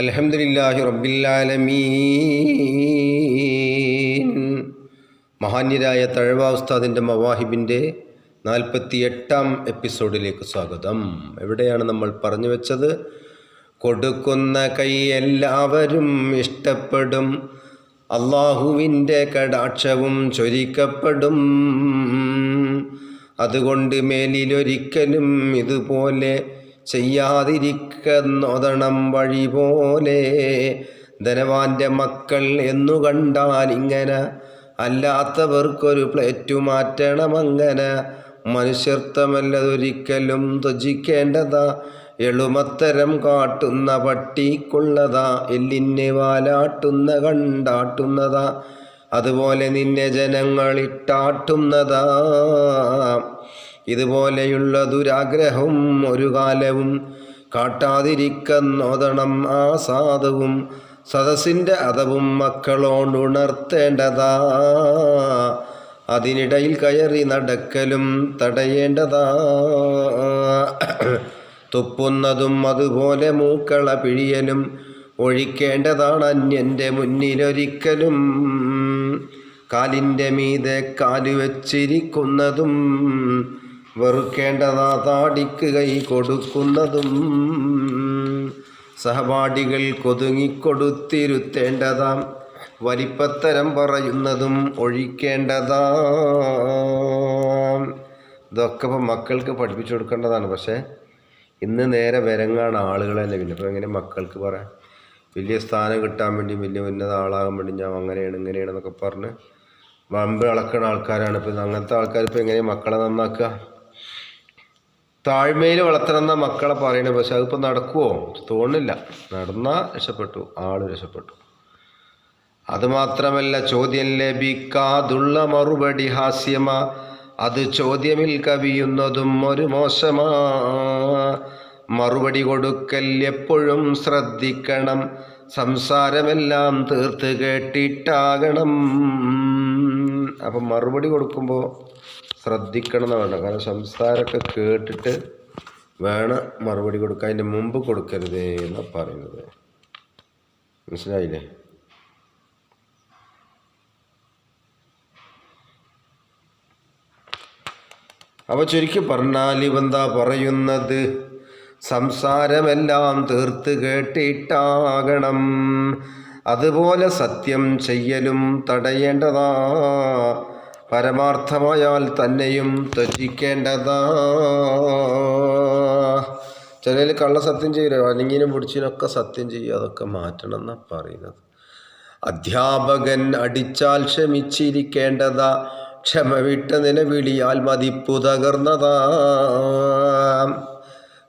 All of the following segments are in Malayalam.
അലഹമുല്ലാഹി റബ്ബില്ലാലമീൻ മഹാന്യരായ തഴവ ഉസ്താദിന്റെ മവാഹിബിന്റെ നാൽപ്പത്തി എട്ടാം എപ്പിസോഡിലേക്ക് സ്വാഗതം. എവിടെയാണ് നമ്മൾ പറഞ്ഞു വെച്ചത്? കൊടുക്കുന്ന കൈ എല്ലാവരും ഇഷ്ടപ്പെടും. അള്ളാഹുവിന്റെ കടാക്ഷവും ചൊരിക്കപ്പെടും. അതുകൊണ്ട് മേലിലൊരിക്കലും ഇതുപോലെ ചെയ്യാതിരിക്കുന്നൊതണം വഴി പോലെ ധനവാന്റെ മക്കൾ എന്നു കണ്ടാൽ ഇങ്ങനെ അല്ലാത്തവർക്കൊരു പ്ലേറ്റു മാറ്റണമങ്ങനെ മനുഷ്യർത്ഥമല്ലതൊരിക്കലും ത്യജിക്കേണ്ടതാ എളുമത്തരം കാട്ടുന്ന പട്ടിക്കുള്ളതാ. എല്ലിനെ വാലാട്ടുന്ന കണ്ടാട്ടുന്നതാ. അതുപോലെ നിന്നെ ജനങ്ങളിട്ടാട്ടുന്നതാ. ഇതുപോലെയുള്ള ദുരാഗ്രഹവും ഒരു കാലവും കാട്ടാതിരിക്കുന്നോതണം ആ സാധുവും സദസ്സിന്റെ അതവും മക്കളോടുണർത്തേണ്ടതാ. അതിനിടയിൽ കയറി നടക്കലും തടയേണ്ടതാ. തുപ്പുന്നതും അതുപോലെ മൂക്കള പിഴിയലും ഒഴിക്കേണ്ടതാണ് അന്യന്റെ മുന്നിലൊരിക്കലും. കാലിന്റെ മീതെ കാൽ വച്ചിരിക്കുന്നതും വെറുക്കേണ്ടതാ താടിക്ക് കൈ കൊടുക്കുന്നതും. സഹപാഠികൾ കൊതുങ്ങിക്കൊടുത്തിരുത്തേണ്ടതാം. വലിപ്പത്തരം പറയുന്നതും ഒഴിക്കേണ്ടതാ. ഇതൊക്കെ ഇപ്പം മക്കൾക്ക് പഠിപ്പിച്ചു കൊടുക്കേണ്ടതാണ്. പക്ഷേ ഇന്ന് നേരെ വരങ്ങാണ് ആളുകളല്ലേ. പിന്നെ ഇപ്പോൾ എങ്ങനെ മക്കൾക്ക് പറയാം? വലിയ സ്ഥാനം കിട്ടാൻ വേണ്ടി വലിയ ഉന്നത ആളാകാൻ വേണ്ടി ഞാൻ അങ്ങനെയാണ് ഇങ്ങനെയാണെന്നൊക്കെ പറഞ്ഞ് വമ്പ് അളക്കുന്ന ആൾക്കാരാണ്. ഇപ്പം അങ്ങനത്തെ ആൾക്കാർ ഇപ്പോൾ എങ്ങനെ മക്കളെ നന്നാക്കുക? താഴ്മയിൽ വളർത്തണമെന്ന മക്കളെ പറയണേ. പക്ഷെ അതിപ്പോൾ നടക്കുമോ തോന്നില്ല നടന്നാൽ രക്ഷപ്പെട്ടു. ആൾ രക്ഷപ്പെട്ടു. അതുമാത്രമല്ല ചോദ്യം ലഭിക്കാതുള്ള മറുപടി ഹാസ്യമാ. അത് ചോദ്യമിൽ കവിയുന്നതും ഒരു മോശമാ. മറുപടി കൊടുക്കൽ എപ്പോഴും ശ്രദ്ധിക്കണം. സംസാരമെല്ലാം തീർത്ത് കേട്ടിട്ടാകണം. അപ്പം മറുപടി കൊടുക്കുമ്പോൾ ശ്രദ്ധിക്കണം എന്ന് വേണ്ട കാരണം സംസാരമൊക്കെ കേട്ടിട്ട് വേണം മറുപടി കൊടുക്കുക അതിന്റെ മുമ്പ് കൊടുക്കരുത് എന്നാണ് പറയുന്നത്. മനസ്സിലായില്ലേ? അപ്പോൾ ചുരുക്കി പറഞ്ഞാൽ ഇവന്താ പറയുന്നത്? സംസാരമെല്ലാം തീർത്ത് കേട്ടിട്ടാകണം. അതുപോലെ സത്യം ചെയ്യലും തടയേണ്ടതാ. പരമാർത്ഥമായാൽ തന്നെയും ത്യജിക്കേണ്ടതാ. ചിലയിൽ കള്ളസത്യം ചെയ്യില്ല അലിങ്ങിനും പിടിച്ചിനൊക്കെ സത്യം ചെയ്യുക. അതൊക്കെ മാറ്റണം എന്നാണ് പറയുന്നത്. അധ്യാപകൻ അടിച്ചാൽ ക്ഷമിച്ചിരിക്കേണ്ടതാ. ക്ഷമ വിട്ട നിലവിളിയാൽ മതിപ്പു തകർന്നതാ.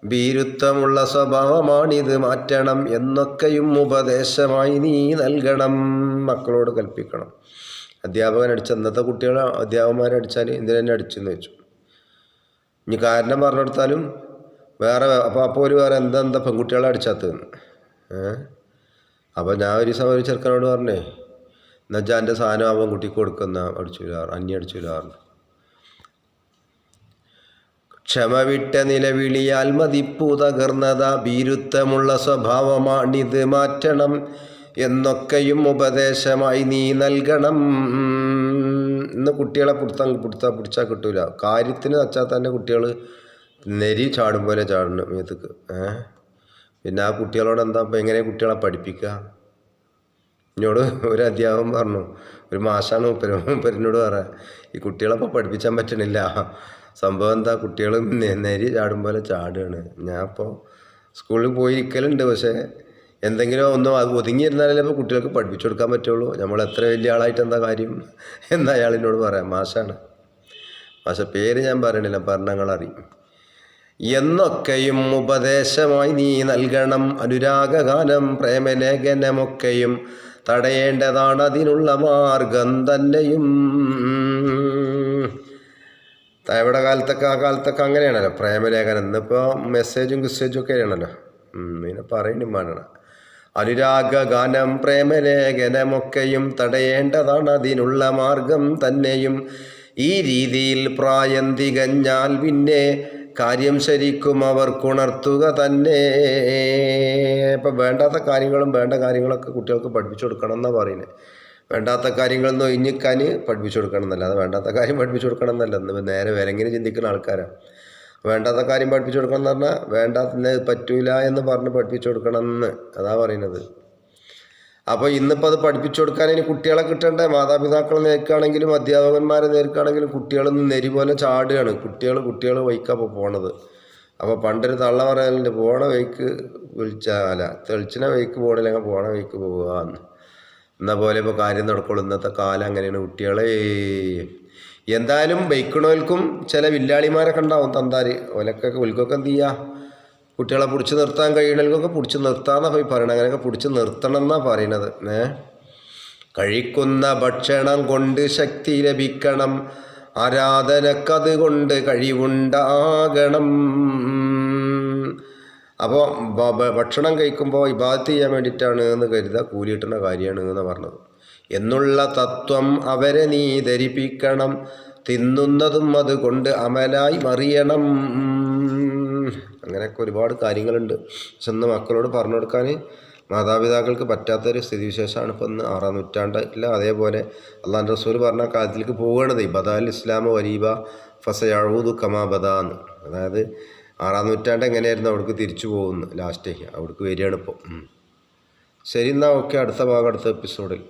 ഭീരുത്വമുള്ള സ്വഭാവമാണിത്. മാറ്റണം എന്നൊക്കെയും ഉപദേശമായി നീ നൽകണം. മക്കളോട് കൽപ്പിക്കണം. അധ്യാപകൻ അടിച്ച അന്നത്തെ കുട്ടികൾ അധ്യാപകന്മാരെ അടിച്ചാൽ എന്തിനെന്നെ അടിച്ചെന്ന് വെച്ചു ഇനി കാരണം പറഞ്ഞു കൊടുത്താലും വേറെ അപ്പോൾ അപ്പോൾ ഒരു വേറെ എന്താ എന്താ പെൺകുട്ടികളെ അടിച്ചാത്ത അപ്പോൾ ഞാൻ ഒരു ഒരു ചെറുക്കനോട് പറഞ്ഞേ എന്നുവെച്ചാൽ എന്റെ സാധനം ആ കുട്ടിക്ക് കൊടുക്കുന്ന അടിച്ചില്ല അന്യ അടിച്ചു പറഞ്ഞു. ക്ഷമ വിട്ട നിലവിളിയാൽ മതിപ്പു തകർന്നതാ ഭീരുത്വമുള്ള സ്വഭാവമാണിത്. മാറ്റണം എന്നൊക്കെയും ഉപദേശമായി നീ നൽകണം. ഇന്ന് കുട്ടികളെ പിടുത്താൻ പിടുത്താ പിടിച്ചാൽ കിട്ടൂല. കാര്യത്തിന് വച്ചാൽ തന്നെ കുട്ടികൾ നെരി ചാടും പോലെ ചാടണം മേത്തക്ക്. ഏഹ് പിന്നെ ആ കുട്ടികളോട് എന്താ എങ്ങനെ കുട്ടികളെ പഠിപ്പിക്കുക എന്നോട് ഒരു അധ്യാപകൻ പറഞ്ഞു ഒരു മാഷാണ് മൂപ്പര്. മൂപ്പരിനോട് പറയാം ഈ കുട്ടികളപ്പോൾ പഠിപ്പിച്ചാൻ പറ്റണില്ല. സംഭവം എന്താ? കുട്ടികൾ നെരി ചാടും പോലെ ചാടുകയാണ് ഞാൻ ഇപ്പോൾ സ്കൂളിൽ പോയിരിക്കലുണ്ട് പക്ഷേ എന്തെങ്കിലും ഒന്നും അത് ഒതുങ്ങിയിരുന്നാലേ ഇപ്പോൾ കുട്ടികൾക്ക് പഠിപ്പിച്ചു കൊടുക്കാൻ പറ്റുള്ളൂ. നമ്മൾ എത്ര വലിയ ആളായിട്ട് എന്താ കാര്യം എന്ന് അയാളിനോട് പറയാം. മാഷാണ്. മാഷ പേര് ഞാൻ പറയണില്ല. പറഞ്ഞങ്ങളറിയും എന്നൊക്കെയും ഉപദേശമായി നീ നൽകണം. അനുരാഗഗാനം പ്രേമലേഖനമൊക്കെയും തടയേണ്ടതാണ് അതിനുള്ള മാർഗം തന്നെയും. തേവയുടെ കാലത്തൊക്കെ ആ കാലത്തൊക്കെ അങ്ങനെയാണല്ലോ. പ്രേമലേഖനം. ഇന്നിപ്പോൾ മെസ്സേജും ക്രിസ്സേജും ഒക്കെ ആണല്ലോ. പിന്നെ പറയണി വേണം അനുരാഗഗാനം പ്രേമലേഖനമൊക്കെയും തടയേണ്ടതാണ് അതിനുള്ള മാർഗം തന്നെയും. ഈ രീതിയിൽ പ്രായം തികഞ്ഞാൽ പിന്നെ കാര്യം ശരിക്കും അവർക്കുണർത്തുക തന്നെ. ഇപ്പം വേണ്ടാത്ത കാര്യങ്ങളും വേണ്ട കാര്യങ്ങളൊക്കെ കുട്ടികൾക്ക് പഠിപ്പിച്ചു കൊടുക്കണം എന്നാണ് പറയുന്നത്. വേണ്ടാത്ത കാര്യങ്ങൾ എന്ന് ഒഴിഞ്ഞിക്കാൻ പഠിപ്പിച്ചു കൊടുക്കണം എന്നല്ല അത് വേണ്ടാത്ത കാര്യം പഠിപ്പിച്ചു കൊടുക്കണം എന്നല്ല. നേരെ വിലങ്ങനെ ചിന്തിക്കുന്ന ആൾക്കാരാണ് വേണ്ടാത്ത കാര്യം പഠിപ്പിച്ചു കൊടുക്കണം എന്ന് പറഞ്ഞാൽ വേണ്ടാത്ത പറ്റൂല എന്ന് പറഞ്ഞ് പഠിപ്പിച്ചു കൊടുക്കണം എന്ന്. അതാ പറയുന്നത്. അപ്പോൾ ഇന്നിപ്പോൾ അത് പഠിപ്പിച്ചു കൊടുക്കാൻ ഇനി കുട്ടികളെ കിട്ടണ്ടേ? മാതാപിതാക്കളെ നേർക്കാണെങ്കിലും അധ്യാപകന്മാരെ നേർക്കാണെങ്കിലും കുട്ടികളൊന്നും നെരി പോലെ ചാടുകയാണ്. കുട്ടികൾ കുട്ടികൾ വൈക്കപ്പോൾ പോണത്. അപ്പോൾ പണ്ടൊരു തള്ള പറയാനുണ്ട് പോണ വൈക്ക് വിളിച്ചാല തെളിച്ചിന വൈക്ക് പോകണില്ലെങ്കിൽ പോണ വൈക്ക് പോകാമെന്ന് എന്ന. പോലെ ഇപ്പോൾ കാര്യം നടക്കുള്ളൂ. ഇന്നത്തെ കാലം അങ്ങനെയാണ്. കുട്ടികളെ എന്തായാലും ബൈക്കണോൽക്കും ചില വില്ലാളിമാരൊക്കെ ഉണ്ടാവും തന്താര്. ഓലൊക്കെ ഒലിക്കൊക്കെ എന്ത് ചെയ്യുക കുട്ടികളെ പിടിച്ച് നിർത്താൻ കഴിയണമെങ്കിലൊക്കെ പിടിച്ച് നിർത്താമെന്നാണ് പോയി പറയണത്. അങ്ങനെയൊക്കെ പിടിച്ച് നിർത്തണം എന്നാണ് പറയണത്. ഏ? കഴിക്കുന്ന ഭക്ഷണം കൊണ്ട് ശക്തി ലഭിക്കണം. ആരാധനക്കത് കൊണ്ട് കഴിവുണ്ടാകണം അപ്പോൾ ഭക്ഷണം കഴിക്കുമ്പോൾ ഇബാദത്ത് ചെയ്യാൻ വേണ്ടിയിട്ടാണ് എന്ന് കരുതുക കൂലി കിട്ടുന്ന കാര്യമാണ് എന്ന് പറഞ്ഞത്. എന്നുള്ള തത്വം അവരെ നീ ധരിപ്പിക്കണം. തിന്നുന്നതും അതുകൊണ്ട് അമലായി മറിയണം. അങ്ങനെയൊക്കെ ഒരുപാട് കാര്യങ്ങളുണ്ട്. പക്ഷെ ഇന്ന് മക്കളോട് പറഞ്ഞു കൊടുക്കാൻ മാതാപിതാക്കൾക്ക് പറ്റാത്തൊരു സ്ഥിതിവിശേഷമാണ് ഇപ്പോൾ ഇന്ന് ആറാം നൂറ്റാണ്ടില്ല അതേപോലെ അള്ളാൻ റസൂൽ പറഞ്ഞ കാലത്തിലേക്ക് പോവുകയാണത് ബദാൽ ഇസ്ലാം വരീബ ഫസയഴൂദു കമാബദാന്ന് അതായത് ആറാം നൂറ്റാണ്ട് എങ്ങനെയായിരുന്നു അവിടേക്ക് തിരിച്ചു പോകുന്നു ലാസ്റ്റ് അവിടേക്ക് വരികയാണ് ഇപ്പോൾ ശരി എന്നാൽ ഓക്കെ അടുത്ത ഭാഗം അടുത്ത എപ്പിസോഡിൽ.